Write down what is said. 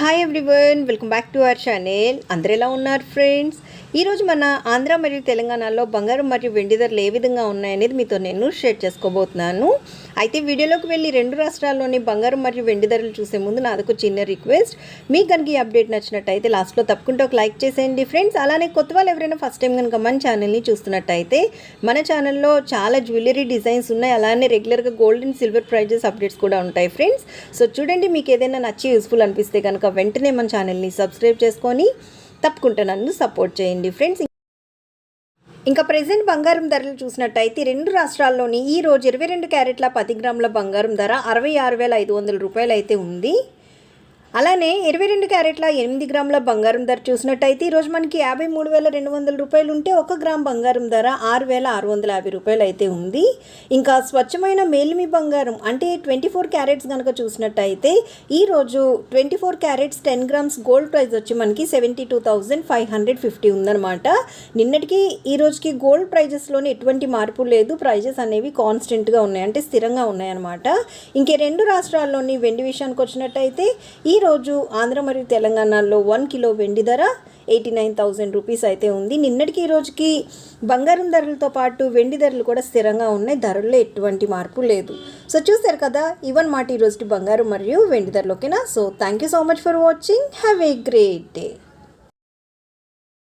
Hi everyone welcome back to our channel అందరు ఎలా ఉన్నారు ఫ్రెండ్స్ ఈరోజు మన ఆంధ్ర మరియు తెలంగాణలో బంగారం మరియు వెండి ధరలు ఏ విధంగా ఉన్నాయనేది మీతో నేను షేర్ చేసుకోబోతున్నాను. అయితే వీడియోలోకి వెళ్ళి రెండు రాష్ట్రాల్లోని బంగారం మరియు వెండి ధరలు చూసే ముందు నాదొక చిన్న రిక్వెస్ట్ మీకు కనుక ఈ అప్డేట్ నచ్చినట్టయితే లాస్ట్లో తప్పకుండా ఒక లైక్ చేసేయండి ఫ్రెండ్స్ అలానే కొత్త వాళ్ళు ఎవరైనా ఫస్ట్ టైం కనుక మన ఛానల్ని చూస్తున్నట్టయితే మన ఛానల్లో చాలా జ్యువెలరీ డిజైన్స్ ఉన్నాయి. అలానే రెగ్యులర్గా gold and silver prices updates కూడా ఉంటాయి ఫ్రెండ్స్ సో చూడండి మీకు ఏదైనా నచ్చి యూస్ఫుల్ అనిపిస్తే కనుక వెంటనే మన ఛానల్ని సబ్స్క్రైబ్ చేసుకొని తప్పకుండా నన్ను సపోర్ట్ చేయండి ఫ్రెండ్స్. ఇంకా ప్రెసెంట్ బంగారం ధరలు చూసినట్టయితే రెండు రాష్ట్రాల్లోని ఈ రోజు ఇరవై రెండు క్యారెట్ల పది గ్రాముల బంగారం ధర అరవై ఆరు వేల ఐదు వందల రూపాయలు అయితే ఉంది. అలానే ఇరవై రెండు క్యారెట్ల ఎనిమిది గ్రాముల బంగారం ధర చూసినట్టయితే ఈరోజు మనకి యాభై మూడు వేల రెండు వందల రూపాయలు ఉంటే ఒక గ్రామ్ బంగారం ధర ఆరు వేల ఆరు వందల యాభై రూపాయలు అయితే ఉంది. ఇంకా స్వచ్ఛమైన మేలిమి బంగారం అంటే ట్వంటీ ఫోర్ క్యారెట్స్ కనుక చూసినట్టయితే ఈరోజు twenty four carats ten grams gold price వచ్చి మనకి seventy two thousand five hundred fifty ఉందన్నమాట. నిన్నటికి ఈ రోజుకి గోల్డ్ ప్రైజెస్లోనే ఎటువంటి మార్పు లేదు. ప్రైజెస్ అనేవి కాన్స్టెంట్గా ఉన్నాయి అంటే స్థిరంగా ఉన్నాయన్నమాట. ఇంకే రెండు రాష్ట్రాల్లోని వెండి విషయానికి వచ్చినట్టయితే ఈ రోజు ఆంధ్ర మరియు తెలంగాణలో వన్ కిలో వెండి ధర ఎయిటీ నైన్ థౌజండ్ రూపీస్ అయితే ఉంది. నిన్నటికి ఈ రోజుకి బంగారం ధరలతో పాటు వెండి ధరలు కూడా స్థిరంగా ఉన్నాయి. ధరల్లో ఎటువంటి మార్పు లేదు. సో చూసారు కదా ఇవన్ మాట ఈరోజుకి బంగారం మరియు వెండి ధరలు ఓకేనా? So thank you so much for watching have a great day